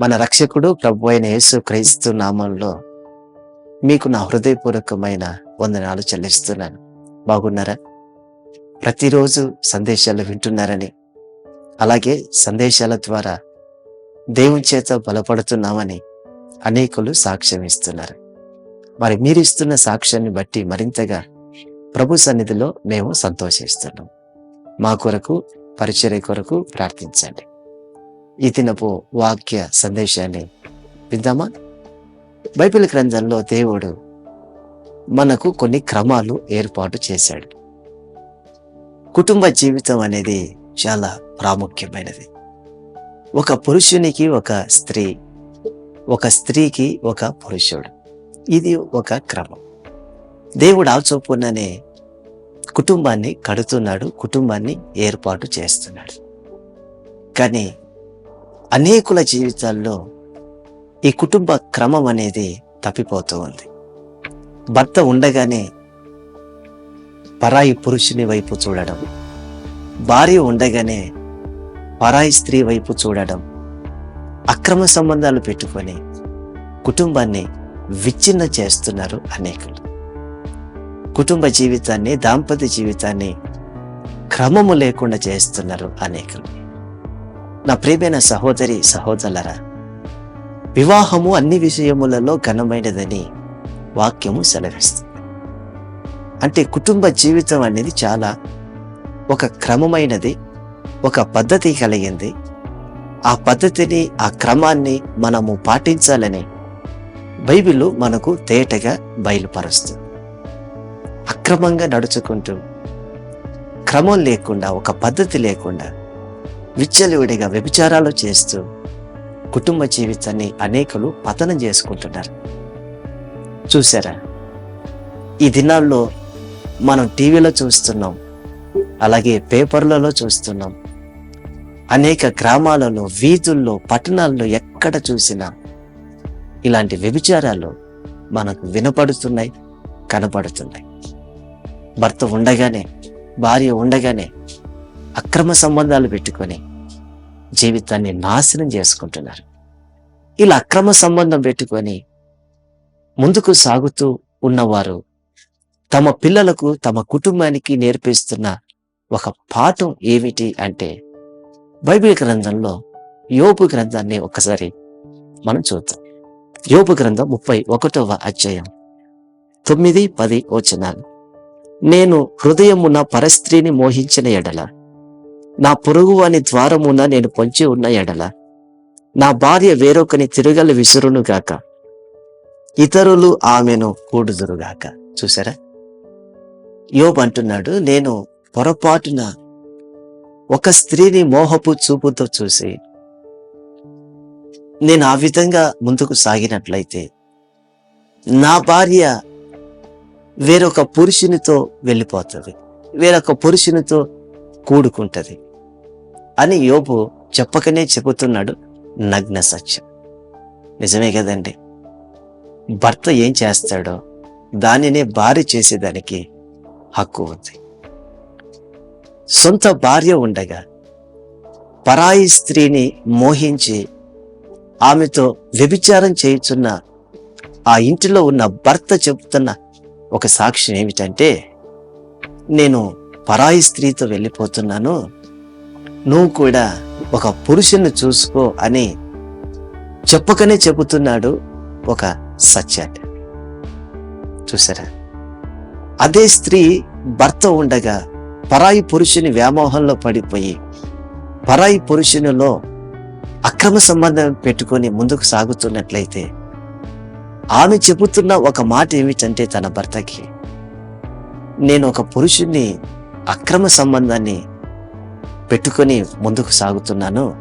మన రక్షకుడు ప్రభు అయిన యేసు క్రైస్తు నామంలో మీకు నా హృదయపూర్వకమైన వందనాలు చెల్లిస్తున్నాను. బాగున్నారా? ప్రతిరోజు సందేశాలు వింటున్నారని అలాగే సందేశాల ద్వారా దేవుని చేత బలపడుతున్నామని అనేకులు సాక్ష్యం ఇస్తున్నారు. మరి మీరు ఇస్తున్న సాక్ష్యాన్ని బట్టి మరింతగా ప్రభు సన్నిధిలో మేము సంతోషిస్తున్నాం. మా కొరకు పరిచర్య కొరకు ప్రార్థించండి. ఈ దినపు వాక్య సందేశాన్ని విందామా? బైబిల్ గ్రంథంలో దేవుడు మనకు కొన్ని క్రమాలు ఏర్పాటు చేశాడు. కుటుంబ జీవితం అనేది చాలా ప్రాముఖ్యమైనది. ఒక పురుషునికి ఒక స్త్రీ ఒక స్త్రీకి ఒక పురుషుడు. ఇది ఒక క్రమం. దేవుడు ఆచొప్పుననే కుటుంబాన్ని కడుతున్నాడు కుటుంబాన్ని ఏర్పాటు చేస్తున్నాడు. కానీ అనేకుల జీవితాల్లో ఈ కుటుంబ క్రమం అనేది తప్పిపోతూ ఉంది. భర్త ఉండగానే పరాయి పురుషుని వైపు చూడడం భార్య ఉండగానే పరాయి స్త్రీ వైపు చూడడం అక్రమ సంబంధాలు పెట్టుకొని కుటుంబాన్ని విచ్ఛిన్న చేస్తున్నారు అనేకులు. కుటుంబ జీవితాన్ని దాంపత్య జీవితాన్ని క్రమము లేకుండా చేస్తున్నారు అనేకులు. నా ప్రియమైన సహోదరి సహోదరులరా వివాహము అన్ని విషయములలో ఘనమైనదని వాక్యము సెలవిస్తుంది. అంటే కుటుంబ జీవితం అనేది చాలా ఒక క్రమమైనది ఒక పద్ధతి కలిగింది. ఆ పద్ధతిని ఆ క్రమాన్ని మనము పాటించాలని బైబిల్ మనకు తేటగా బయలుపరుస్తుంది. అక్రమంగా నడుచుకుంటూ క్రమం లేకుండా ఒక పద్ధతి లేకుండా విచ్చలవిడిగా వ్యభిచారాలు చేస్తూ కుటుంబ జీవితాన్ని అనేకులు పతనం చేసుకుంటున్నారు. చూసారా ఈ దినాల్లో మనం టీవీలో చూస్తున్నాం అలాగే పేపర్లలో చూస్తున్నాం. అనేక గ్రామాలలో వీధుల్లో పట్టణాల్లో ఎక్కడ చూసినా ఇలాంటి వ్యభిచారాలు మనకు వినపడుతున్నాయి కనపడుతున్నాయి. భర్త ఉండగానే భార్య ఉండగానే అక్రమ సంబంధాలు పెట్టుకొని జీవితాన్ని నాశనం చేసుకుంటున్నారు. ఇలా అక్రమ సంబంధం పెట్టుకొని ముందుకు సాగుతూ ఉన్నవారు తమ పిల్లలకు తమ కుటుంబానికి నేర్పిస్తున్న ఒక పాఠం ఏమిటి అంటే బైబిల్ గ్రంథంలో యోపు గ్రంథాన్ని ఒకసారి మనం చూద్దాం. యోపు గ్రంథం ముప్పై ఒకటవ అధ్యాయం తొమ్మిది పది వచనాలు. నేను హృదయమున పరస్త్రీని మోహించిన ఎడల నా పొరుగువాని ద్వారమున నేను పొంచి ఉన్న ఎడల. నా భార్య వేరొకని తిరగలి విసురును గాక. ఇతరులు ఆమెను కూడుదురుగాక చూసారా యోబ్ అంటున్నాడు నేను పొరపాటున ఒక స్త్రీని మోహపు చూపుతో చూసి నేను ఆ విధంగా ముందుకు సాగినట్లయితే నా భార్య వేరొక పురుషునితో వెళ్ళిపోతుంది వేరొక పురుషునితో కూడుకుంటది. అని యోపు చెప్పకనే చెబుతున్నాడు నగ్న సత్యం. నిజమే కదండి. భర్త ఏం చేస్తాడో దానినే భార్య చేసేదానికి హక్కు ఉంది. సొంత భార్య ఉండగా పరాయి స్త్రీని మోహించి ఆమెతో వ్యభిచారం చేయుచున్న ఆ ఇంటిలో ఉన్న భర్త చెబుతున్న ఒక సాక్ష్యం ఏమిటంటే నేను పరాయి స్త్రీతో వెళ్ళిపోతున్నాను నువ్వు కూడా ఒక పురుషుని చూసుకో అని చెప్పకనే చెబుతున్నాడు ఒక సత్యాన్ని చూసారా? అదే స్త్రీ భర్త ఉండగా పరాయి పురుషుని వ్యామోహంలో పడిపోయి పరాయి పురుషునిలో అక్రమ సంబంధం పెట్టుకొని ముందుకు సాగుతున్నట్లయితే ఆమె చెబుతున్న ఒక మాట ఏమిటంటే తన భర్తకి నేను ఒక పురుషుణ్ణి అక్రమ సంబంధాన్ని పెట్టుకొని ముందుకు సాగుతున్నాను.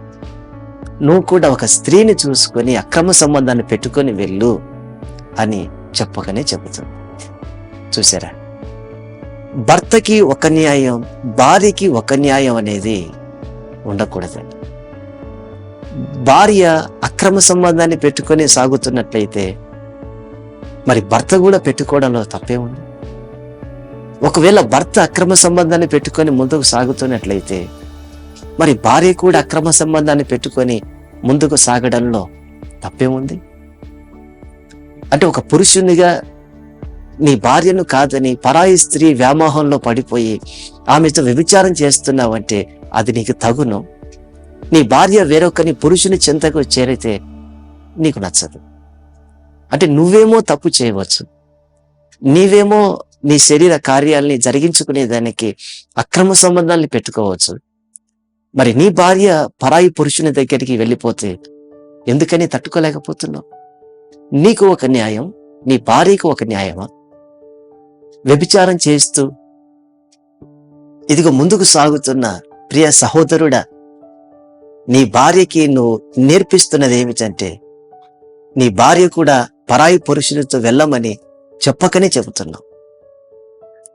నువ్వు కూడా ఒక స్త్రీని చూసుకొని అక్రమ సంబంధాన్ని పెట్టుకొని వెళ్ళు అని చెప్పకనే చెబుతుంది. చూసారా? భర్తకి ఒక న్యాయం భార్యకి ఒక న్యాయం అనేది ఉండకూడదండి భార్య అక్రమ సంబంధాన్ని పెట్టుకొని సాగుతున్నట్లయితే మరి భర్త కూడా పెట్టుకోవడంలో తప్పే ఉంది. ఒకవేళ భర్త అక్రమ సంబంధాన్ని పెట్టుకొని ముందుకు సాగుతున్నట్లయితే మరి భార్య కూడా అక్రమ సంబంధాన్ని పెట్టుకొని ముందుకు సాగడంలో తప్పేముంది? అంటే ఒక పురుషునిగా నీ భార్యను కాదని పరాయి స్త్రీ వ్యామోహంలో పడిపోయి ఆమెతో వ్యభిచారం చేస్తున్నావంటే అది నీకు తగును. నీ భార్య వేరొకని పురుషుని చింతకు చేరితే నీకు నచ్చదు. అంటే నువ్వేమో తప్పు చేయవచ్చు. నీవేమో నీ శరీర కార్యాలని జరిగించుకునే దానికి అక్రమ సంబంధాన్ని పెట్టుకోవచ్చు. మరి నీ భార్య పరాయి పురుషుని దగ్గరికి వెళ్ళిపోతే ఎందుకని తట్టుకోలేకపోతున్నావు? నీకు ఒక న్యాయం నీ భార్యకు ఒక న్యాయమా? వ్యభిచారం చేస్తూ ఇదిగో ముందుకు సాగుతున్న ప్రియ సహోదరుడా నీ భార్యకి నువ్వు నేర్పిస్తున్నది ఏమిటంటే నీ భార్య కూడా పరాయి పురుషునితో వెళ్ళమని చెప్పకనే చెబుతున్నావు.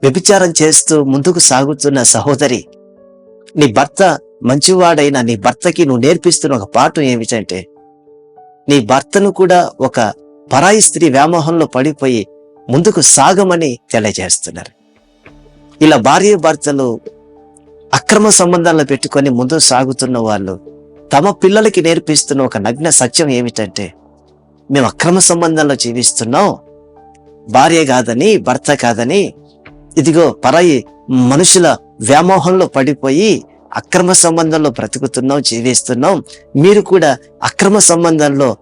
వ్యభిచారం చేస్తూ ముందుకు సాగుతున్న సహోదరి నీ భర్త మంచివాడైన నీ భర్తకి నువ్వు నేర్పిస్తున్న ఒక పాఠం ఏమిటంటే నీ భర్తను కూడా ఒక పరాయి స్త్రీ వ్యామోహంలో పడిపోయి ముందుకు సాగమని తెలియజేస్తున్నారు. ఇలా భార్య భర్తలు అక్రమ సంబంధాలను పెట్టుకొని ముందుకు సాగుతున్న వాళ్ళు తమ పిల్లలకి నేర్పిస్తున్న ఒక నగ్న సత్యం ఏమిటంటే మేము అక్రమ సంబంధంలో జీవిస్తున్నాం భార్య కాదని భర్త కాదని ఇదిగో పరాయి మనుషుల వ్యామోహంలో పడిపోయి అక్రమ సంబంధంలో బ్రతుకుతున్నాం జీవిస్తున్నాం. మీరు కూడా అక్రమ సంబంధంలో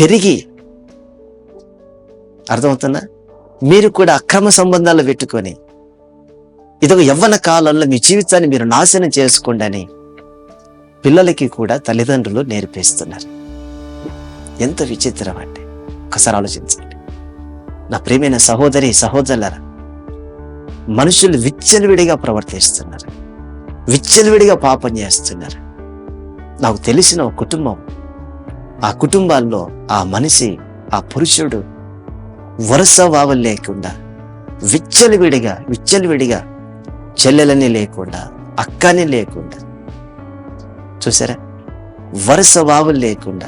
పెరిగి అర్థమవుతుందా? మీరు కూడా అక్రమ సంబంధాలు పెట్టుకొని ఇదొక యవ్వన కాలంలో మీ జీవితాన్ని మీరు నాశనం చేసుకోండి అని పిల్లలకి కూడా తల్లిదండ్రులు నేర్పిస్తున్నారు. ఎంత విచిత్రం అంటే. ఒకసారి ఆలోచించండి. నా ప్రేమైన సహోదరి సహోదరులరా మనుషులు విచ్చలవిడిగా ప్రవర్తిస్తున్నారు. విచ్చలవిడిగా పాపం చేస్తున్నారు. నాకు తెలిసిన ఒక కుటుంబం. ఆ కుటుంబాల్లో ఆ మనిషి ఆ పురుషుడు వరుస వావలు లేకుండా విచ్చలవిడిగా విచ్చలవిడిగా చెల్లెలని లేకుండా అక్కని లేకుండా. చూసారా? వరుస వావులు లేకుండా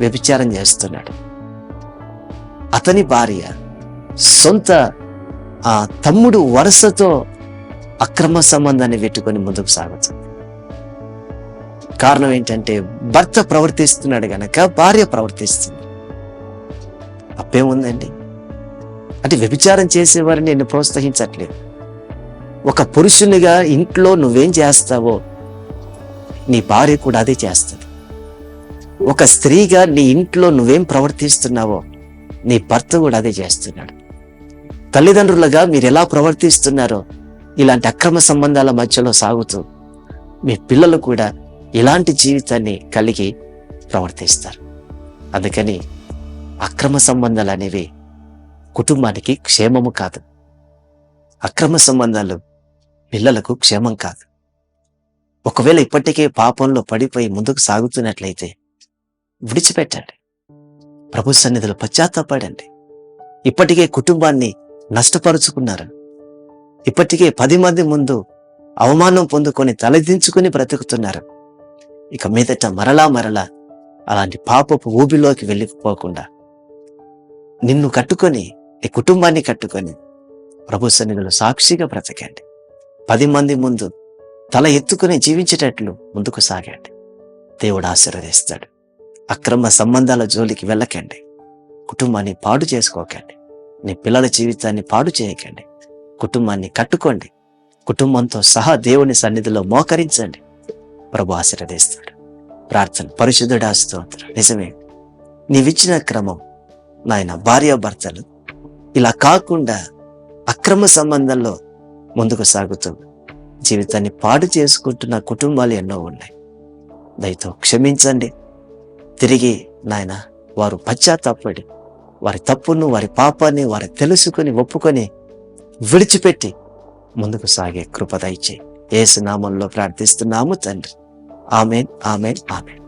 వ్యభిచారం చేస్తున్నాడు. అతని భార్య సొంత ఆ తమ్ముడు వరుసతో అక్రమ సంబంధాన్ని పెట్టుకొని ముందుకు సాగుతుంది కారణం ఏంటంటే భర్త ప్రవర్తిస్తున్నాడు గనక భార్య ప్రవర్తిస్తుంది. అప్పేముందండి? అంటే వ్యభిచారం చేసేవారిని నేను ప్రోత్సహించట్లేదు. ఒక పురుషునిగా ఇంట్లో నువ్వేం చేస్తావో నీ భార్య కూడా అదే చేస్తుంది. ఒక స్త్రీగా నీ ఇంట్లో నువ్వేం ప్రవర్తిస్తున్నావో నీ భర్త కూడా అదే చేస్తున్నాడు. తల్లిదండ్రులుగా మీరు ఎలా ప్రవర్తిస్తున్నారో ఇలాంటి అక్రమ సంబంధాల మధ్యలో సాగుతూ మీ పిల్లలు కూడా ఇలాంటి జీవితాన్ని కలిగి ప్రవర్తిస్తారు. అందుకని అక్రమ సంబంధాలు అనేవి కుటుంబానికి క్షేమము కాదు. అక్రమ సంబంధాలు పిల్లలకు క్షేమం కాదు. ఒకవేళ ఇప్పటికే పాపంలో పడిపోయి ముందుకు సాగుతున్నట్లయితే విడిచిపెట్టండి. ప్రభు సన్నిధిలో పశ్చాత్తాపడండి. ఇప్పటికే కుటుంబాన్ని నష్టపరుచుకున్నారు. ఇప్పటికే పది మంది ముందు అవమానం పొందుకొని తలదించుకుని బ్రతుకుతున్నారు. ఇక మీదట మరలా మరలా అలాంటి పాపపు ఊబిలోకి వెళ్ళిపోకుండా నిన్ను కట్టుకొని నీ కుటుంబాన్ని కట్టుకొని ప్రభు సన్నిధిలో సాక్షిగా బ్రతకండి. పది మంది ముందు తల ఎత్తుకుని జీవించేటట్లు ముందుకు సాగండి. దేవుడు ఆశీర్వదిస్తాడు. అక్రమ సంబంధాల జోలికి వెళ్ళకండి. కుటుంబాన్ని పాడు చేసుకోకండి. నీ పిల్లల జీవితాన్ని పాడు చేయకండి. కుటుంబాన్ని కట్టుకోండి. కుటుంబంతో సహా దేవుని సన్నిధిలో మోకరించండి. ప్రభు ఆశీర్వదిస్తాడు. ప్రార్థన పరిశుద్ధుడా స్తోత్రం. నిజమే. నీవిచ్చిన క్రమం నాయన భార్యాభర్తలు ఇలా కాకుండా అక్రమ సంబంధంలో ముందుకు సాగుతూ జీవితాన్ని పాడు చేసుకుంటున్న కుటుంబాలు ఎన్నో ఉన్నాయి. దయతో క్షమించండి. తిరిగి నాయన వారు పశ్చాత్తాపడి వారి తప్పును వారి పాపాన్ని వారు తెలుసుకుని ఒప్పుకొని విడిచిపెట్టి ముందుకు సాగే కృప దయచే ఏసు నామంలో ప్రార్థిస్తున్నాము తండ్రి. Amen amen amen.